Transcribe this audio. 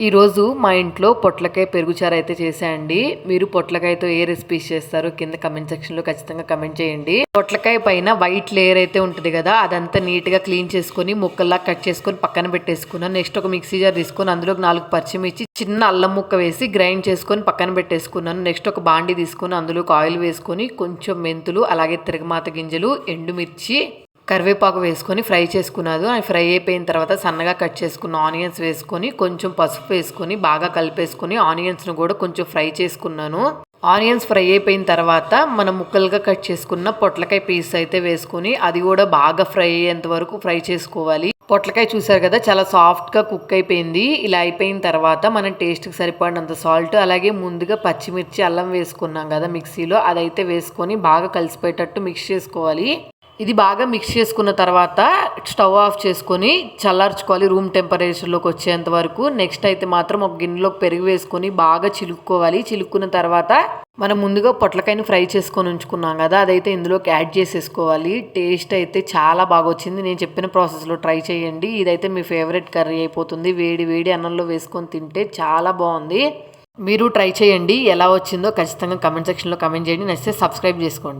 ఈరోజు మా ఇంట్లో పొట్లకాయ పెరుగుచారు అయితే చేశాయండి మీరు పొట్లకాయతో ఏ రెసిపీస్ చేస్తారో కింద కమెంట్ సెక్షన్లో ఖచ్చితంగా కమెంట్ చేయండి. పొట్లకాయ పైన వైట్ లేయర్ అయితే ఉంటుంది కదా అదంతా నీట్గా క్లీన్ చేసుకొని ముక్కల్లా కట్ చేసుకొని పక్కన పెట్టేసుకున్నాను నెక్స్ట్ ఒక మిక్సీ జార్ తీసుకొని అందులో నాలుగు పచ్చిమిర్చి చిన్న అల్లం ముక్క వేసి గ్రైండ్ చేసుకొని పక్కన పెట్టేసుకున్నాను నెక్స్ట్ ఒక బాండి తీసుకొని అందులో ఆయిల్ వేసుకొని కొంచెం మెంతులు అలాగే తిరగమాత గింజలు ఎండుమిర్చి కరివేపాకు వేసుకొని ఫ్రై చేసుకున్నాను అవి ఫ్రై అయిపోయిన తర్వాత సన్నగా కట్ చేసుకున్న ఆనియన్స్ వేసుకొని కొంచెం పసుపు వేసుకొని బాగా కలిపేసుకొని ఆనియన్స్ను కూడా కొంచెం ఫ్రై చేసుకున్నాను. ఆనియన్స్ ఫ్రై అయిపోయిన తర్వాత మనం ముక్కలుగా కట్ చేసుకున్న పొట్లకాయ పీస్ అయితే వేసుకొని అది కూడా బాగా ఫ్రై అయ్యేంత వరకు ఫ్రై చేసుకోవాలి. పొట్లకాయ చూసారు కదా చాలా సాఫ్ట్గా కుక్ అయిపోయింది. ఇలా అయిపోయిన తర్వాత మనం టేస్ట్కి సరిపడినంత సాల్ట్ అలాగే ముందుగా పచ్చిమిర్చి అల్లం వేసుకున్నాం కదా మిక్సీలో అదైతే వేసుకొని బాగా కలిసిపోయేటట్టు మిక్స్ చేసుకోవాలి. ఇది బాగా మిక్స్ చేసుకున్న తర్వాత స్టవ్ ఆఫ్ చేసుకొని చల్లార్చుకోవాలి రూమ్ టెంపరేచర్లోకి వచ్చేంత వరకు. నెక్స్ట్ అయితే మాత్రం ఒక గిన్నెలోకి పెరుగు వేసుకొని బాగా చిలుక్కోవాలి. చిలుక్కున్న తర్వాత మనం ముందుగా పొట్లకాయని ఫ్రై చేసుకొని ఉంచుకున్నాం కదా అదైతే ఇందులోకి యాడ్ చేసేసుకోవాలి. టేస్ట్ అయితే చాలా బాగా వచ్చింది. నేను చెప్పిన ప్రాసెస్లో ట్రై చేయండి. ఇదైతే మీ ఫేవరెట్ కర్రీ అయిపోతుంది. వేడి వేడి అన్నంలో వేసుకొని తింటే చాలా బాగుంది. మీరు ట్రై చేయండి. ఎలా వచ్చిందో ఖచ్చితంగా కమెంట్ సెక్షన్లో కమెంట్ చేయండి. నచ్చితే సబ్స్క్రైబ్ చేసుకోండి.